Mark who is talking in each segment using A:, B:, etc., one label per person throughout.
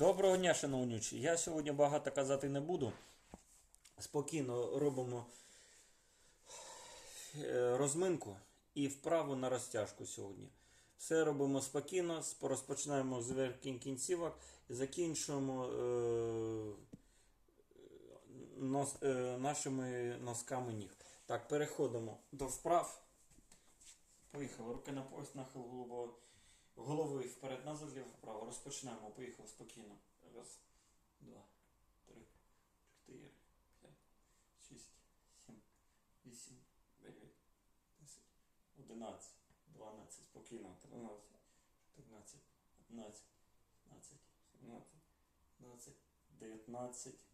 A: Доброго дня, шановнючі. Я сьогодні багато казати не буду. Спокійно робимо е, розминку і вправу на розтяжку сьогодні. Все робимо спокійно, розпочинаємо з верхніх кінцівок і закінчуємо е, е, нашими носками ніг. Так, переходимо до вправ. Поїхали. Руки на пояс, нахил головою. Вперед, назад, ліво, вправо. Розпочинаємо. Поїхали спокійно. Раз, два, три, чотири, п'ять, шість, сім, вісім, дев'ять, десять, одинадцять, дванадцять, спокійно, тринадцять, чотирнадцять, п'ятнадцять, сімнадцять, двадцять, дев'ятнадцять,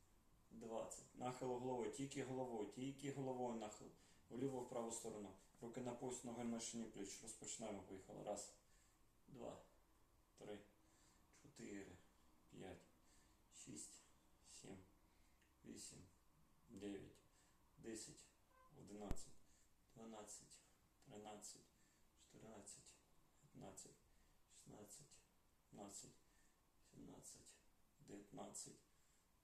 A: двадцять. Нахил головою, тільки головою, тільки головою нахил. Вліво в праву сторону. Руки на пояс, ноги на шині пліч. Розпочинаємо. Поїхали. Раз, два, три, чотири, п'ять, шість, сім, вісім, дев'ять, десять, одинадцять, дванадцять, тринадцять, чотирнадцять, п'ятнадцять, шістнадцять, п'ятнадцять, сімнадцять, дев'ятнадцять,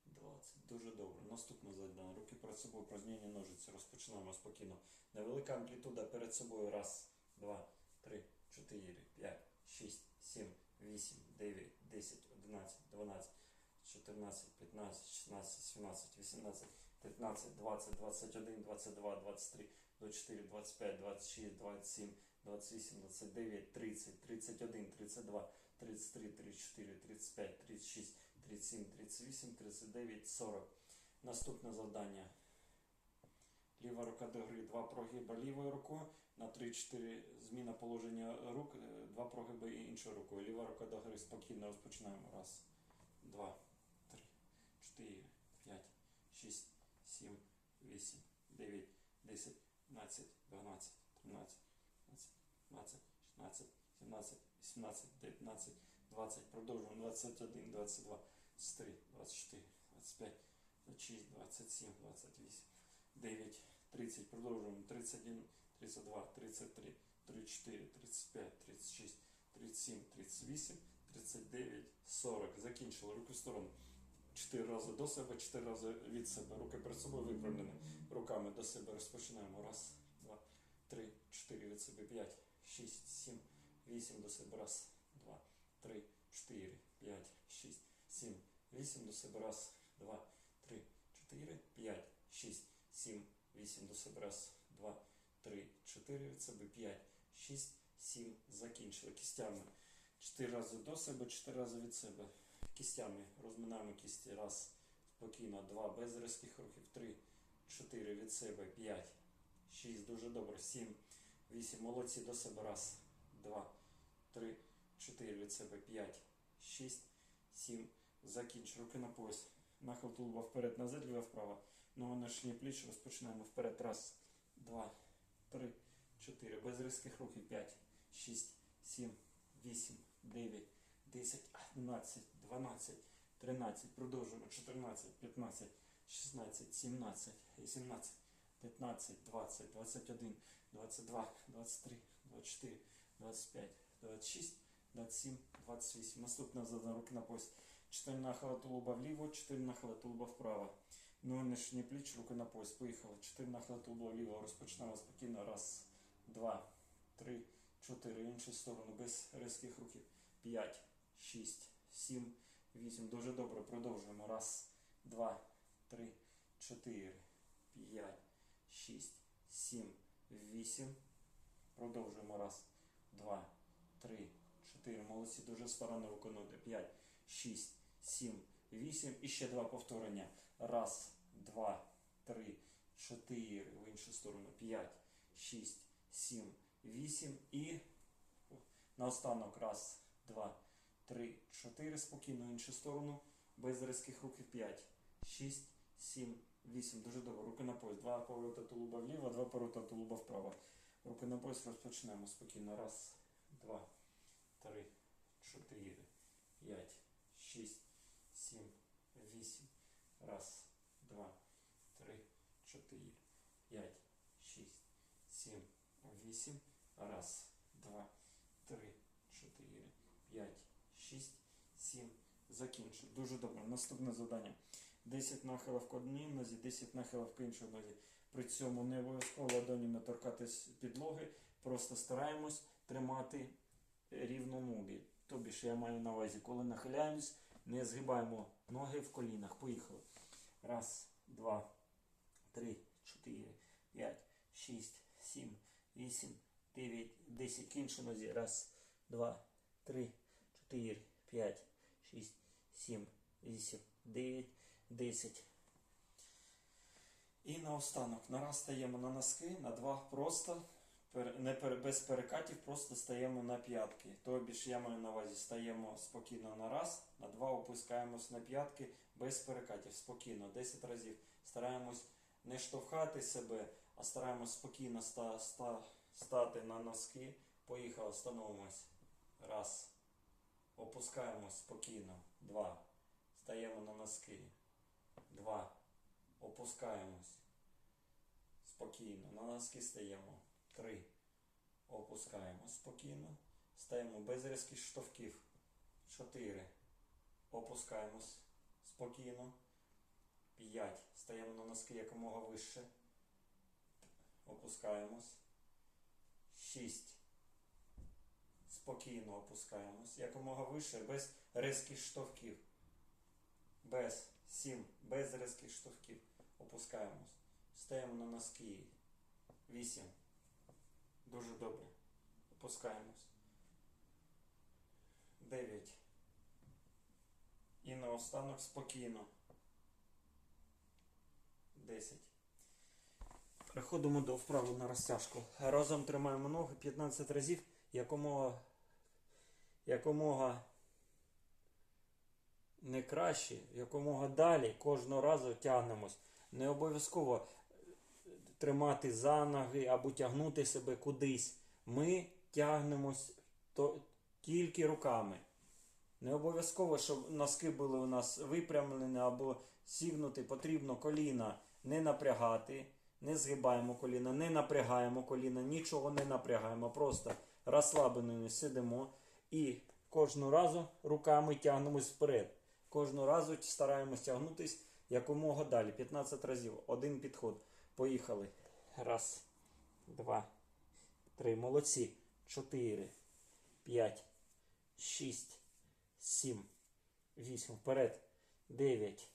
A: двадцять. Дуже добре. Наступне завдання. Руки перед собою, упражнення ножиці. Розпочинаємо спокійно. Невелика амплітуда перед собою. Раз, два, три, чотири, п'ять, шість, сім, вісім, дев'ять, десять, одинадцять, дванадцять, чотирнадцять, п'ятнадцять, шістнадцять, сімнадцять, вісімнадцять, дев'ятнадцять, двадцять, двадцять один, двадцять два, двадцять три, двадцять чотири, двадцять п'ять, двадцять шість, двадцять сім, двадцять вісім, двадцять дев'ять, тридцять, тридцять один, тридцять два, тридцять три, тридцять чотири, тридцять п'ять, тридцять шість, тридцять сім, тридцять вісім, тридцять дев'ять, сорок. Наступне завдання. Ліва рука до гри, два прогиба лівою рукою, на 3-4 зміна положення рук, е, два прогиби іншою рукою. Ліва рука до гри, спокійно розпочинаємо. Раз, два, три, чотири, п'ять, шість, сім, вісім, дев'ять, десять, одинадцять, дванадцять, тринадцять, п'ятнадцять, шістнадцять, сімнадцять, вісімнадцять, дев'ятнадцять, двадцять. Продовжуємо. Двадцять один, двадцять два, двадцять три, двадцять чотири, двадцять п'ять, двадцять шість, двадцять сім, двадцять вісім. 9, 30, продовжуємо, 31, 32, 33, 34, 35, 36, 37, 38, 39, 40. Закінчили. Руки в сторону. 4 рази до себе, 4 рази від себе. Руки перед собою виправлені. Руками до себе розпочинаємо. Раз, два, три, чотири від себе, 5, 6, 7, 8 до себе. Раз, два, три, чотири, п'ять, шість, сім, вісім до себе. Раз, два, три, чотири, п'ять, шість. 7, 8 до себе. Раз, два, три, чотири від себе, 5, 6, 7. Закінчили кістями. 4 рази до себе, 4 рази від себе. Кістями розминаємо кісті. Раз, спокійно, 2, без різких рухів. 3, 4 від себе, 5, 6, дуже добре. 7, 8. Молодці до себе. Раз, 2, 3, 4 від себе, 5, 6, 7. Закінч. Руки на пояс. Нахил тулуба вперед, назад, ліва вправо. Ноги на шиї пліч, розпочинаємо вперед. Раз, два, три, чотири. Без різких рухів. П'ять, шість, сім, вісім, дев'ять, десять, одинадцять, дванадцять, тринадцять. Продовжуємо. Чотирнадцять, п'ятнадцять, шістнадцять, сімнадцять, вісімнадцять, п'ятнадцять, двадцять, двадцять один, двадцять два, двадцять три, двадцять чотири, двадцять п'ять, двадцять шість, двадцять сім, двадцять вісім. Наступна задана руки на пояс. Чотири нахила тулуба вліво, чотири нахила тулуба вправо. Ну, нижні пліч, руки на пояс. Поїхали. Чотири нахили тулуба вліво. Розпочинаємо спокійно. Раз, два, три, чотири. Іншу сторону. Без різких рухів. П'ять, шість, сім, вісім. Дуже добре. Продовжуємо. Раз, два, три, чотири, п'ять, шість, сім, вісім. Продовжуємо. Раз, два, три, чотири. Молодці. Дуже старанно виконуйте. П'ять, шість, сім, вісім. І ще два повторення. Раз, два, три, чотири. В іншу сторону. П'ять, шість, сім, вісім. І наостанок. Раз, два, три, чотири. Спокійно в іншу сторону. Без різких рухів. П'ять, шість, сім, вісім. Дуже добре. Руки на пояс. Два поворота тулуба вліво, два поворота тулуба вправо. Руки на пояс розпочнемо спокійно. Раз, два, три, чотири, п'ять, шість. Раз, два, три, чотири, п'ять, шість, сім, вісім. Раз, два, три, чотири, п'ять, шість, сім, Закінчив. Дуже добре. Наступне завдання. 10 нахилів к одній нозі, 10 нахилів к іншій нозі. При цьому не обов'язково ладонями торкатись підлоги, просто стараємось тримати рівно ноги. Тобі ж я маю на увазі, коли нахиляємось, не згибаємо ноги в колінах. Поїхали. Раз, два, три, чотири, п'ять, шість, сім, вісім, дев'ять, десять. К іншій нозі. Раз, два, три, чотири, п'ять, шість, сім, вісім, дев'ять, десять. І наостанок на раз стаємо на носки, на два просто, не пер- без перекатів, просто стаємо на п'ятки. Тобі ж я маю на увазі, стаємо спокійно на раз, на два опускаємось на п'ятки без перекатів, спокійно, 10 разів. Стараємось не штовхати себе, а стараємось спокійно ста, ста, стати на носки. Поїхали, становимось. Раз. Опускаємось спокійно. Два. Стаємо на носки. Два. Опускаємось. Спокійно. На носки стаємо. Три. Опускаємось спокійно. Стаємо без різких штовхів. Чотири. Опускаємось спокійно. П'ять. Стаємо на носки якомога вище. Опускаємось. Шість. Спокійно опускаємось. Якомога вище, без різких штовхів. Без. Сім. Без різких штовхів. Опускаємось. Стаємо на носки. Вісім. Дуже добре. Опускаємось. Дев'ять. І наостанок спокійно. Десять. Переходимо до вправи на розтяжку. Разом тримаємо ноги 15 разів, якомога, якомога не краще, якомога далі кожного разу тягнемось. Не обов'язково тримати за ноги або тягнути себе кудись. Ми тягнемось то, тільки руками. Не обов'язково, щоб носки були у нас випрямлені або сігнуті, потрібно коліна не напрягати, не згибаємо коліна, не напрягаємо коліна, нічого не напрягаємо, просто розслаблено сидимо і кожного разу руками тягнемось вперед. Кожного разу стараємось тягнутись якомога далі. 15 разів. Один підход. Поїхали. Раз, два, три. Молодці. Чотири, п'ять, шість, сім, вісім. Вперед. Дев'ять,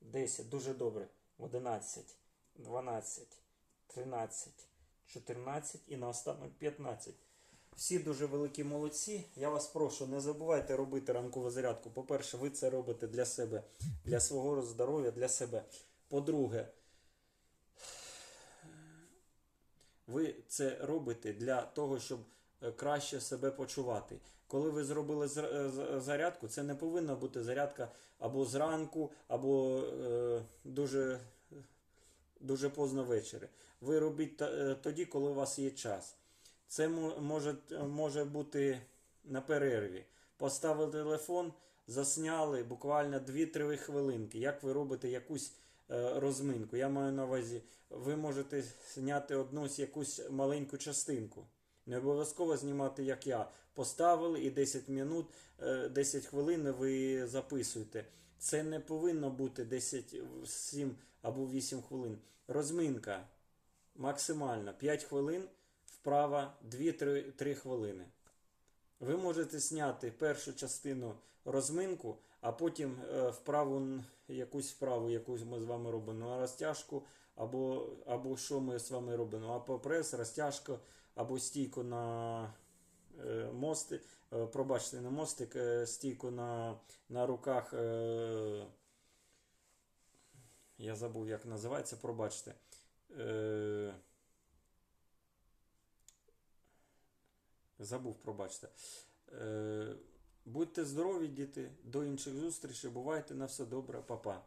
A: десять. Дуже добре. Одинадцять, дванадцять, тринадцять, чотирнадцять і наостанок 15. Всі дуже великі молодці. Я вас прошу, не забувайте робити ранкову зарядку. По-перше, ви це робите для себе, для свого здоров'я, для себе. По-друге, ви це робите для того, щоб е, краще себе почувати. Коли ви зробили е, з- зарядку, це не повинна бути зарядка або зранку, або е, дуже, дуже поздно ввечері. Ви робіть е, тоді, коли у вас є час. Це може, може бути на перерві. Поставили телефон, засняли буквально 2-3 хвилинки. Як ви робите якусь е, розминку? Я маю на увазі, ви можете зняти одну якусь маленьку частинку. Не обов'язково знімати, як я. Поставили і 10 минут, е, 10 хвилин ви записуєте. Це не повинно бути 10, 7 або 8 хвилин. Розминка максимально 5 хвилин вправа 2-3 хвилини. Ви можете зняти першу частину розминку, а потім е, вправу, якусь вправу, яку ми з вами робимо, розтяжку, або, або що ми з вами робимо, або прес, розтяжка, або стійку на е, е, пробачте, на мостик, стійку на, на руках. Я забув, як називається, пробачте. Забув, пробачте. Е, будьте здорові, діти. До інших зустрічей. Бувайте на все добре, Па-па.